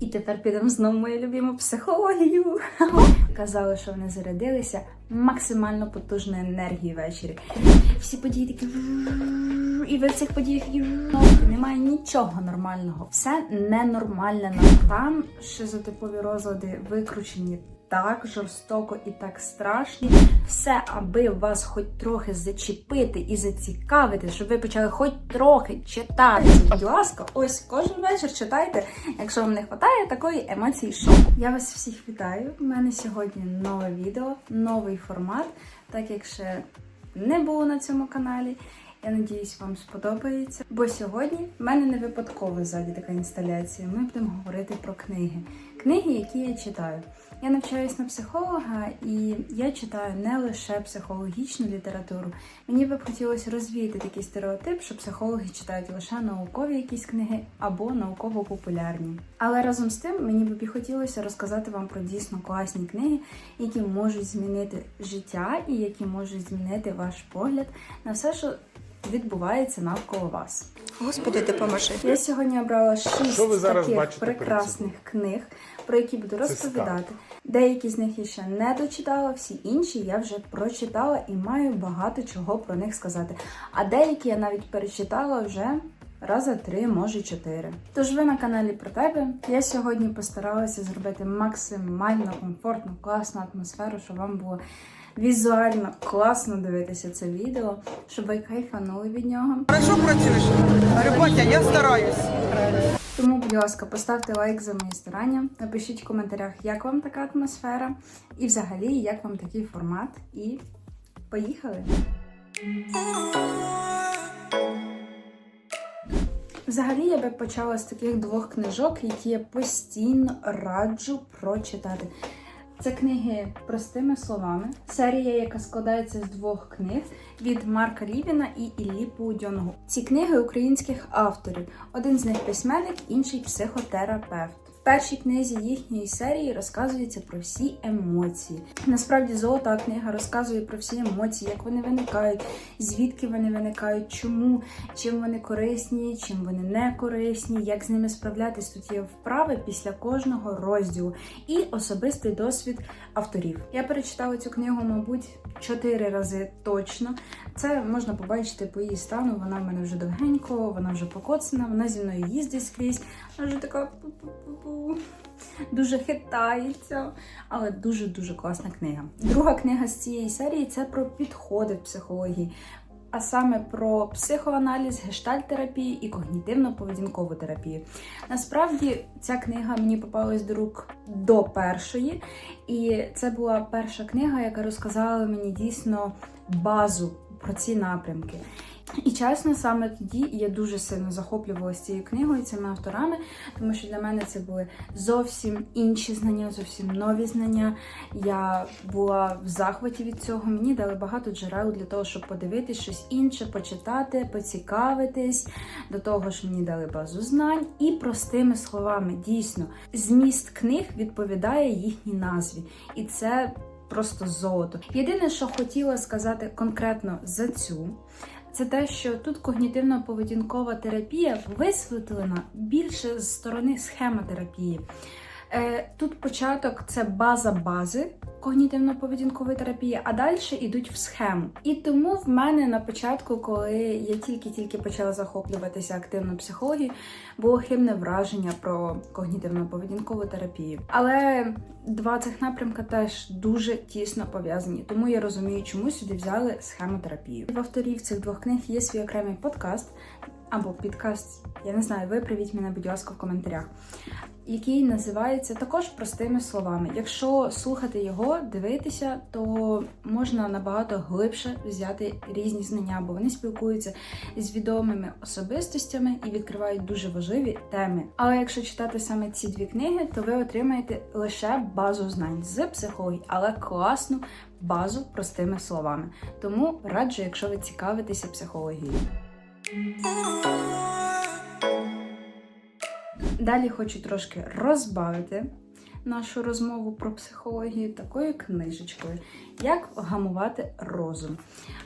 І тепер підемо знову мою любиму психологію. Казали, що вони зарядилися максимально потужною енергією ввечері. Всі події такі. І в цих подіях і Немає нічого нормального. Все ненормальне. Там типові розлади викручені так жорстоко і так страшні. Все, аби вас хоч трохи зачепити і зацікавити, щоб ви почали хоч трохи читати. Будь ласка, ось кожен вечір читайте, якщо вам не вистачає такої емоції шоку. Я вас всіх вітаю. У мене сьогодні нове відео, новий формат, так як ще не було на цьому каналі. Я надіюсь, вам сподобається. Бо сьогодні в мене не випадково ззаді така інсталяція. Ми будемо говорити про книги. Книги, які я читаю. Я навчаюсь на психолога, і я читаю не лише психологічну літературу. Мені би б хотілося розвіяти такий стереотип, що психологи читають лише наукові якісь книги або науково-популярні. Але разом з тим мені би хотілося розказати вам про дійсно класні книги, які можуть змінити життя і які можуть змінити ваш погляд на все, що відбувається навколо вас. Господи, допоможи. Я сьогодні обрала шість Що ви зараз таких бачите прекрасних книг, про які буду розповідати. Деякі з них я ще не дочитала, всі інші я вже прочитала і маю багато чого про них сказати. А деякі я навіть перечитала вже рази три, може чотири. Тож ви на каналі про тебе. Я сьогодні постаралася зробити максимально комфортну, класну атмосферу, щоб вам було. Візуально класно дивитися це відео, щоб ви кайфанули від нього. Хорошо працюєш? Говорю, я стараюсь. Тому, будь ласка, поставте лайк за мої старання, напишіть в коментарях, як вам така атмосфера, і взагалі, як вам такий формат. І поїхали! Взагалі, я би почала з таких двох книжок, які я постійно раджу прочитати. Це книги простими словами. Серія, яка складається з двох книг від Марка Лівіна і Іллі Пудьонгу. Ці книги українських авторів. Один з них письменник, інший психотерапевт. Першій книзі їхньої серії розказується про всі емоції. Насправді, золота книга розказує про всі емоції, як вони виникають, звідки вони виникають, чому, чим вони корисні, чим вони не корисні, як з ними справлятись. Тут є вправи після кожного розділу і особистий досвід авторів. Я перечитала цю книгу, мабуть, чотири рази точно. Це можна побачити по її стану. Вона в мене вже довгенько, вона вже покоцана, вона зі мною їздить скрізь. Вже така дуже хитається, але дуже-дуже класна книга. Друга книга з цієї серії це про підходи в психології. А саме про психоаналіз, гештальтерапію і когнітивно-поведінкову терапію. Насправді ця книга мені попалась до рук до першої, і це була перша книга, яка розказала мені дійсно базу про ці напрямки. І чесно, саме тоді я дуже сильно захоплювалася цією книгою, цими авторами, тому що для мене це були зовсім інші знання, зовсім нові знання. Я була в захваті від цього. Мені дали багато джерел для того, щоб подивитись щось інше, почитати, поцікавитись. До того ж, мені дали базу знань і простими словами, дійсно, зміст книг відповідає їхній назві. І це просто золото. Єдине, що хотіла сказати конкретно за цю. Це те, що тут когнітивно-поведінкова терапія висвітлена більше з сторони схемотерапії. Е, Тут початок це база бази когнітивно-поведінкової терапії, а далі йдуть в схему. І тому в мене на початку, коли я тільки-тільки почала захоплюватися активно психологією, було хибне враження про когнітивно-поведінкову терапію. Але два цих напрямка теж дуже тісно пов'язані, тому я розумію, чому сюди взяли схемотерапію. В авторів цих двох книг є свій окремий подкаст або підкаст. Я не знаю, виправіть мене, будь ласка, в коментарях. Який називається також простими словами. Якщо слухати його, дивитися, то можна набагато глибше взяти різні знання, бо вони спілкуються з відомими особистостями і відкривають дуже важливі теми. Але якщо читати саме ці дві книги, то ви отримаєте лише базу знань з психології, але класну базу простими словами. Тому раджу, якщо ви цікавитеся психологією. Далі хочу трошки розбавити нашу розмову про психологію такою книжечкою, як гамувати розум.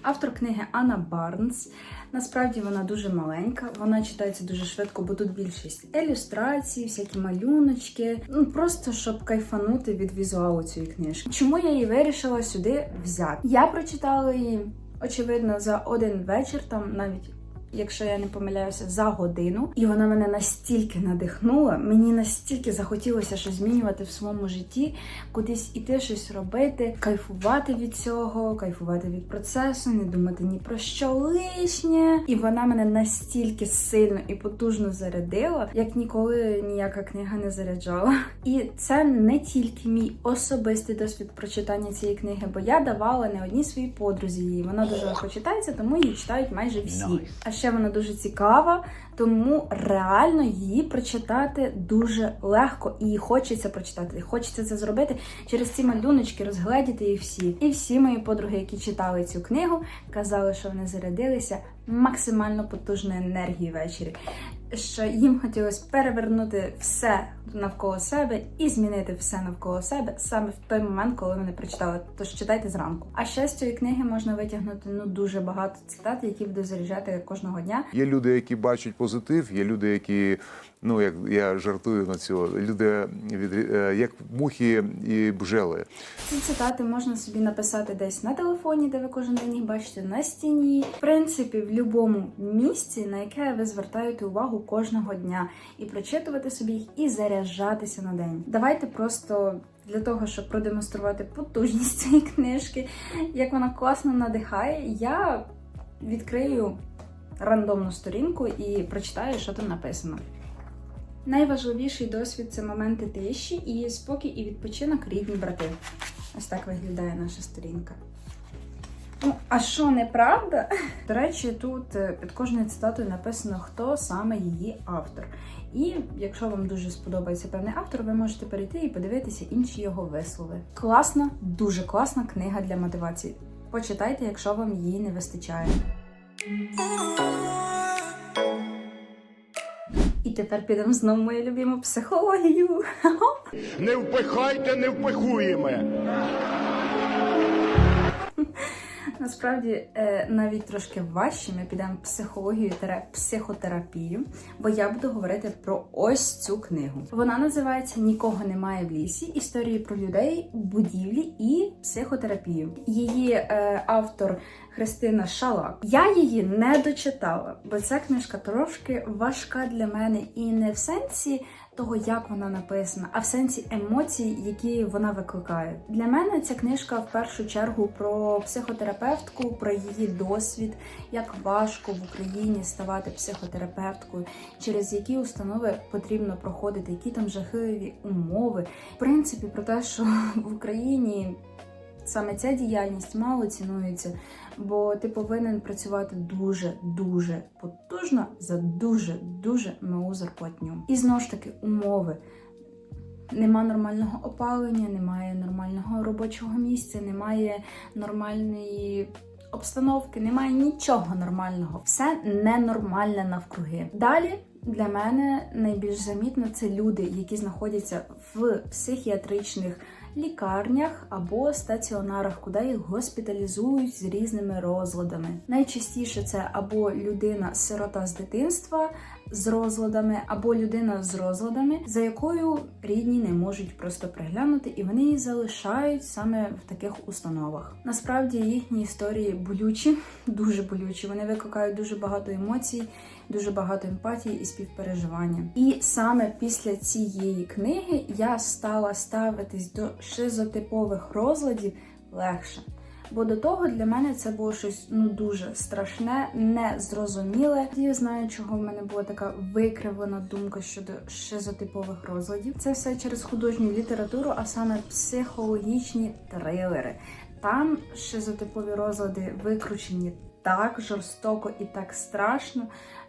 Автор книги Анна Барнс. Насправді вона дуже маленька, вона читається дуже швидко, бо тут більшість ілюстрацій, всякі малюночки. Ну просто щоб кайфанути від візуалу цієї книжки. Чому я її вирішила сюди взяти? Я прочитала її, очевидно, за один вечір, там навіть. Якщо я не помиляюся, за годину, і вона мене настільки надихнула, мені настільки захотілося щось змінювати в своєму житті, кудись іти, щось робити, кайфувати від цього, кайфувати від процесу, не думати ні про що лишнє. І вона мене настільки сильно і потужно зарядила, як ніколи ніяка книга не заряджала. І це не тільки мій особистий досвід прочитання цієї книги, бо я давала не одній своїй подрузі її. Вона дуже легко читається, тому її читають майже всі. А ще вона дуже цікава, тому реально її прочитати дуже легко і хочеться прочитати. Хочеться це зробити через ці малюночки, розгледіти їх всі. І всі мої подруги, які читали цю книгу, казали, що вони зарядилися максимально потужною енергією ввечері. Що їм хотілося перевернути все навколо себе і змінити все навколо себе саме в той момент, коли вони прочитали. Тож читайте зранку. А ще з цієї книги можна витягнути ну дуже багато цитат, які буду заряджати кожного дня. Є люди, які бачать позитив, є люди, які, ну як я жартую на цього, люди від е, як мухи і бжели. Ці цитати можна собі написати десь на телефоні, де ви кожен день їх бачите, на стіні, в принципі, в будь-якому місці, на яке ви звертаєте увагу кожного дня, і прочитувати собі їх і заряджатися на день. Давайте просто. Для того, щоб продемонструвати потужність цієї книжки, як вона класно надихає, я відкрию рандомну сторінку і прочитаю, що там написано. Найважливіший досвід це моменти тиші і спокій і відпочинок рідні брати. Ось так виглядає наша сторінка. Ну, а що неправда? До речі, тут е, під кожною цитатою написано, хто саме її автор. І якщо вам дуже сподобається певний автор, ви можете перейти і подивитися інші його вислови. Класна, дуже класна книга для мотивації. Почитайте, якщо вам її не вистачає. І тепер підемо знову мою любиму психологію. Не впихайте, не впихуємо. Насправді е, навіть трошки важче ми підемо психологію та психотерапію, бо я буду говорити про ось цю книгу. Вона називається Нікого немає в лісі. Історії про людей, будівлі і психотерапію. Її е, автор Христина Шалак. Я її не дочитала, бо ця книжка трошки важка для мене і не в сенсі того, як вона написана, а в сенсі емоцій, які вона викликає. Для мене ця книжка в першу чергу про психотерапевтку, про її досвід, як важко в Україні ставати психотерапевткою, через які установи потрібно проходити, які там жахливі умови. В принципі, про те, що в Україні. Саме ця діяльність мало цінується, бо ти повинен працювати дуже дуже потужно за дуже дуже малу зарплатню. І знову ж таки умови. Нема нормального опалення, немає нормального робочого місця, немає нормальної обстановки, немає нічого нормального. Все ненормальне навкруги. Далі для мене найбільш замітно це люди, які знаходяться в психіатричних лікарнях або стаціонарах, куди їх госпіталізують з різними розладами. Найчастіше це або людина-сирота з дитинства з розладами, або людина з розладами, за якою рідні не можуть просто приглянути, і вони її залишають саме в таких установах. Насправді їхні історії болючі, дуже болючі. Вони викликають дуже багато емоцій, дуже багато емпатії і співпереживання. І саме після цієї книги я стала ставитись до шизотипових розладів легше. Бо до того для мене це було щось ну дуже страшне, незрозуміле. Я знаю, чого в мене була така викривлена думка щодо шизотипових розладів. Це все через художню літературу, а саме психологічні трилери. Там шизотипові розлади викручені так жорстоко і так страшно,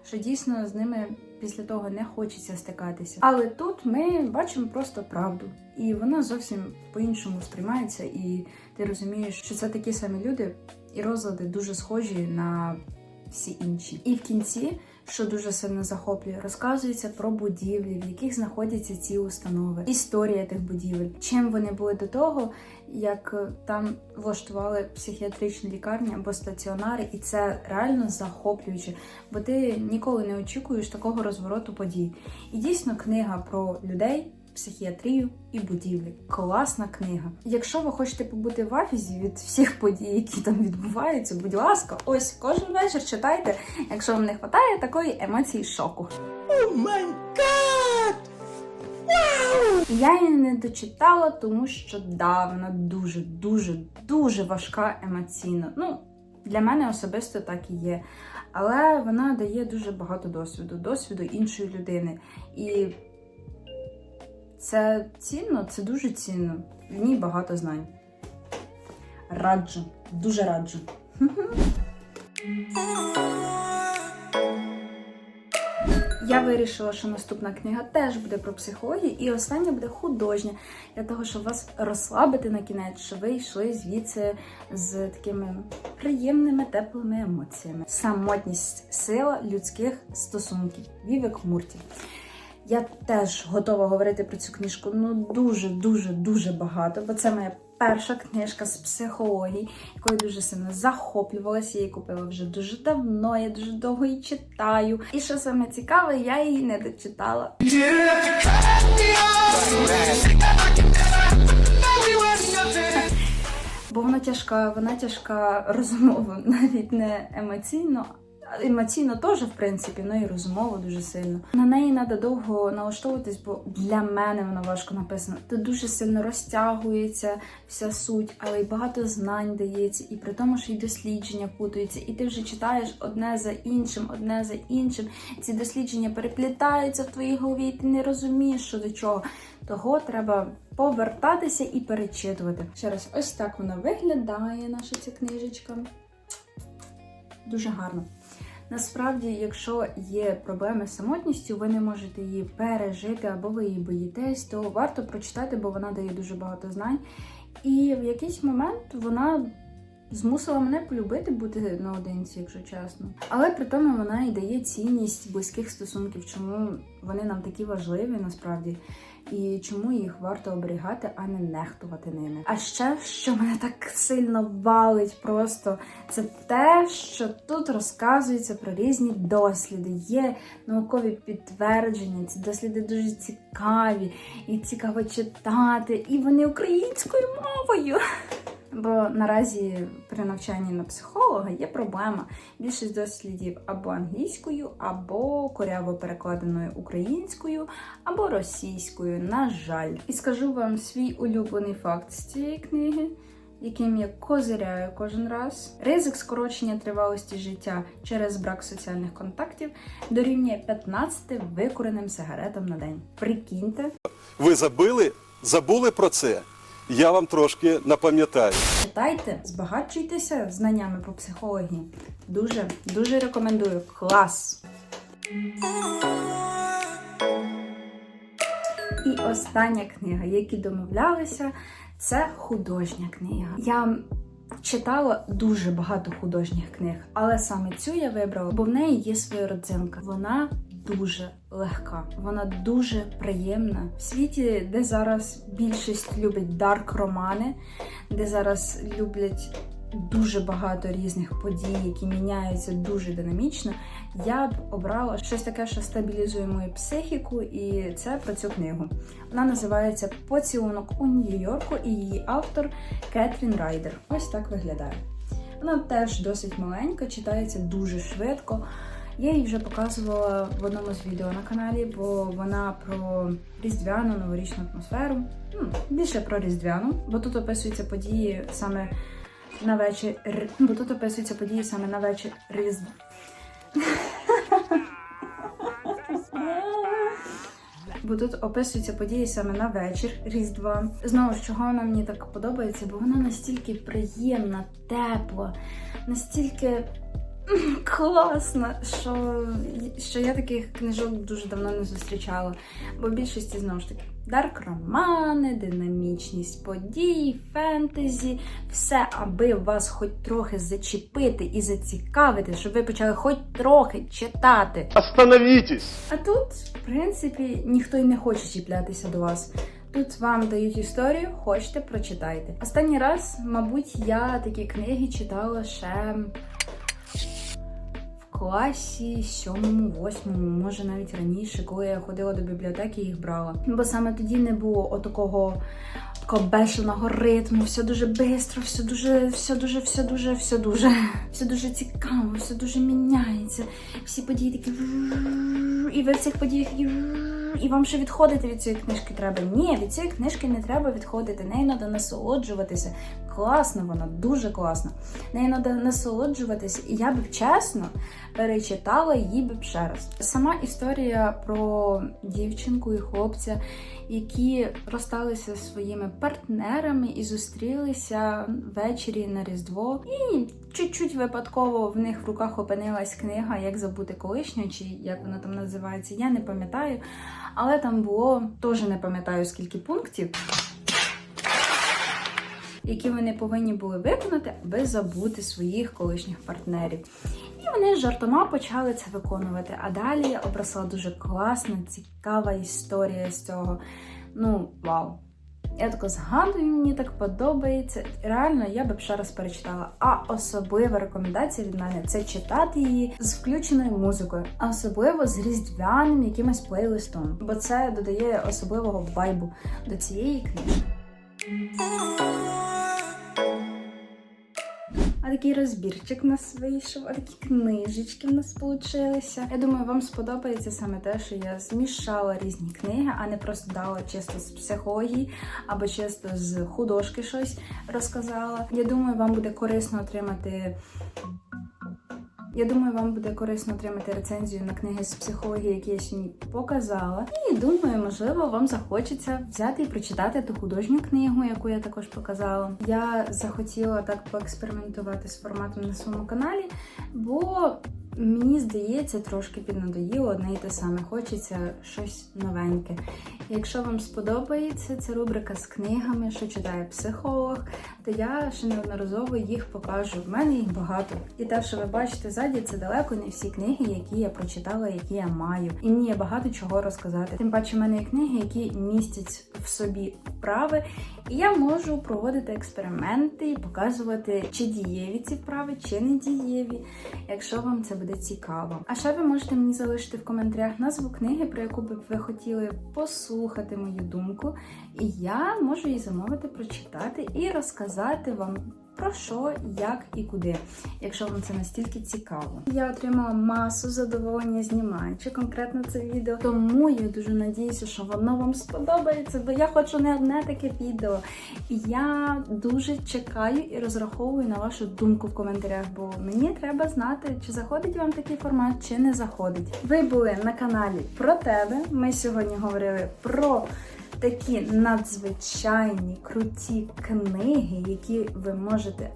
що дійсно з ними після того не хочеться стикатися. Але тут ми бачимо просто правду, і вона зовсім по-іншому сприймається, і ти розумієш, що це такі самі люди, і розлади дуже схожі на всі інші. І в кінці що дуже сильно захоплює, розказується про будівлі, в яких знаходяться ці установи, історія тих будівель, чим вони були до того, як е, там влаштували психіатричні лікарні або стаціонари, і це реально захоплююче, бо ти ніколи не очікуєш такого розвороту подій. І дійсно книга про людей. Психіатрію і будівлі. Класна книга. Якщо ви хочете побути в афізі від всіх подій, які там відбуваються, будь ласка, ось кожен вечір читайте, якщо вам не вистачає такої емоції шоку. Я її не дочитала, тому що да, вона дуже, дуже, дуже важка емоційно. Ну, для мене особисто так і є. Але вона дає дуже багато досвіду, досвіду іншої людини. І це цінно, це дуже цінно. В ній багато знань. Раджу, дуже раджу. Я вирішила, що наступна книга теж буде про психологію, і остання буде художня, для того, щоб вас розслабити на кінець, щоб ви йшли звідси з такими приємними теплими емоціями. Самотність сила людських стосунків. Вівек Мурті. Я теж готова говорити про цю книжку ну дуже, дуже, багато, бо це моя перша книжка з психології, якою дуже сильно захоплювалася. Я її купила вже дуже давно, я дуже довго її читаю. І що саме цікаве, я її не дочитала. Бо вона тяжка, вона тяжка розумово, навіть не емоційно. Емоційно теж, в принципі, ну і розумово дуже сильно. На неї треба довго налаштовуватись, бо для мене вона важко написана. Тут дуже сильно розтягується вся суть, але й багато знань дається, і при тому, що й дослідження путаються, і ти вже читаєш одне за іншим, одне за іншим. Ці дослідження переплітаються в твоїй голові, і ти не розумієш, що до чого. Того треба повертатися і перечитувати. Ще раз, ось так вона виглядає, наша ця книжечка. Дуже гарно. Насправді, якщо є проблеми з самотністю, ви не можете її пережити або ви її боїтесь, то варто прочитати, бо вона дає дуже багато знань. І в якийсь момент вона змусила мене полюбити бути наодинці, якщо чесно. Але при тому вона і дає цінність близьких стосунків, чому вони нам такі важливі насправді. І чому їх варто оберігати, а не нехтувати ними. А ще, що мене так сильно валить, просто це те, що тут розказується про різні досліди. Є наукові підтвердження. Ці досліди дуже цікаві, і цікаво читати, і вони українською мовою. Бо наразі при навчанні на психолога є проблема. Більшість дослідів або англійською, або коряво перекладеною українською, або російською. На жаль, і скажу вам свій улюблений факт з цієї книги. Яким я козиряю кожен раз. Ризик скорочення тривалості життя через брак соціальних контактів дорівнює 15 викуреним сигаретам на день. Прикиньте, Ви забили, забули про це. Я вам трошки напам'ятаю. Читайте, збагачуйтеся знаннями по психології. Дуже, дуже рекомендую. Клас! І остання книга, які домовлялися, це художня книга. Я читала дуже багато художніх книг, але саме цю я вибрала, бо в неї є своя родзинка. Вона дуже легка, вона дуже приємна. В світі, де зараз більшість любить дарк романи, де зараз люблять дуже багато різних подій, які міняються дуже динамічно. Я б обрала щось таке, що стабілізує мою психіку, і це про цю книгу. Вона називається Поцілунок у Нью-Йорку і її автор Кетрін Райдер. Ось так виглядає. Вона теж досить маленька, читається дуже швидко. Я її вже показувала в одному з відео на каналі, бо вона про різдвяну новорічну атмосферу. Ну, більше про різдвяну, бо тут описуються події саме на вечір. Бо тут описуються події саме на вечір Різдва. Бо тут описуються події саме на вечір Різдва. Знову ж чого вона мені так подобається, бо вона настільки приємна, тепла, настільки класно, що, що я таких книжок дуже давно не зустрічала. Бо в більшості знову ж таки дарк романи, динамічність подій, фентезі, все, аби вас хоч трохи зачепити і зацікавити, щоб ви почали хоч трохи читати. Остановитесь! А тут, в принципі, ніхто й не хоче чіплятися до вас. Тут вам дають історію, хочете, прочитайте. Останній раз, мабуть, я такі книги читала ще класі сьомому, восьмому, може навіть раніше, коли я ходила до бібліотеки і їх брала. Бо саме тоді не було отакого такого бешеного ритму, все дуже швидко, все дуже, все дуже, все дуже, все дуже, все дуже цікаво, все дуже міняється. Всі події такі і ви в цих подіях такі і вам ще відходити від цієї книжки треба. Ні, від цієї книжки не треба відходити. Нею треба насолоджуватися. Класно вона, дуже класно. Нею треба насолоджуватися. І я б чесно перечитала її б ще раз. Сама історія про дівчинку і хлопця, які розсталися зі своїми партнерами і зустрілися ввечері на Різдво. І чуть-чуть випадково в них в руках опинилась книга Як забути колишню, чи як вона там називається, я не пам'ятаю. Але там було теж не пам'ятаю скільки пунктів. Які вони повинні були виконати, аби забути своїх колишніх партнерів. І вони жартома почали це виконувати. А далі обросла дуже класна, цікава історія з цього. Ну, вау! Я тако згадую, мені так подобається. Реально, я би ще раз перечитала. А особлива рекомендація від мене це читати її з включеною музикою, особливо з різдвяним якимось плейлистом, бо це додає особливого вайбу до цієї книги. А такий розбірчик в нас вийшов, а такі книжечки в нас получилися. Я думаю, вам сподобається саме те, що я змішала різні книги, а не просто дала чисто з психології або чисто з художки щось розказала. Я думаю, вам буде корисно отримати. Я думаю, вам буде корисно отримати рецензію на книги з психології, які я сьогодні показала. І думаю, можливо, вам захочеться взяти і прочитати ту художню книгу, яку я також показала. Я захотіла так поекспериментувати з форматом на своєму каналі, бо мені здається, трошки піднадоїло одне і те саме. Хочеться щось новеньке. Якщо вам сподобається ця рубрика з книгами, що читає психолог, то я ще неодноразово їх покажу. В мене їх багато. І те, що ви бачите ззаді, це далеко не всі книги, які я прочитала, які я маю. І мені є багато чого розказати. Тим паче, в мене є книги, які містять в собі вправи, і я можу проводити експерименти і показувати, чи дієві ці вправи, чи не дієві, якщо вам це буде цікаво. А ще ви можете мені залишити в коментарях назву книги, про яку би ви хотіли послухати мою думку, і я можу її замовити, прочитати і розказати вам. Про що, як і куди, якщо вам це настільки цікаво. Я отримала масу задоволення знімаючи конкретно це відео. Тому я дуже надіюся, що воно вам сподобається, бо я хочу не одне таке відео. І я дуже чекаю і розраховую на вашу думку в коментарях, бо мені треба знати, чи заходить вам такий формат, чи не заходить. Ви були на каналі про тебе. Ми сьогодні говорили про такі надзвичайні круті книги, які ви можете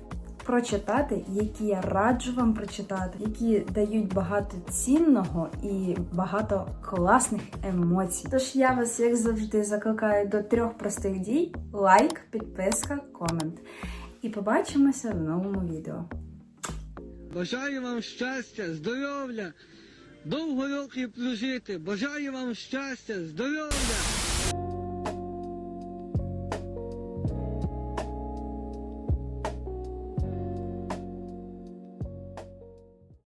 прочитати, які я раджу вам прочитати, які дають багато цінного і багато класних емоцій. Тож я вас, як завжди, закликаю до трьох простих дій: лайк, підписка, комент. І побачимося в новому відео. Бажаю вам щастя, здоров'я, довго років прожити. Бажаю вам щастя, здоров'я.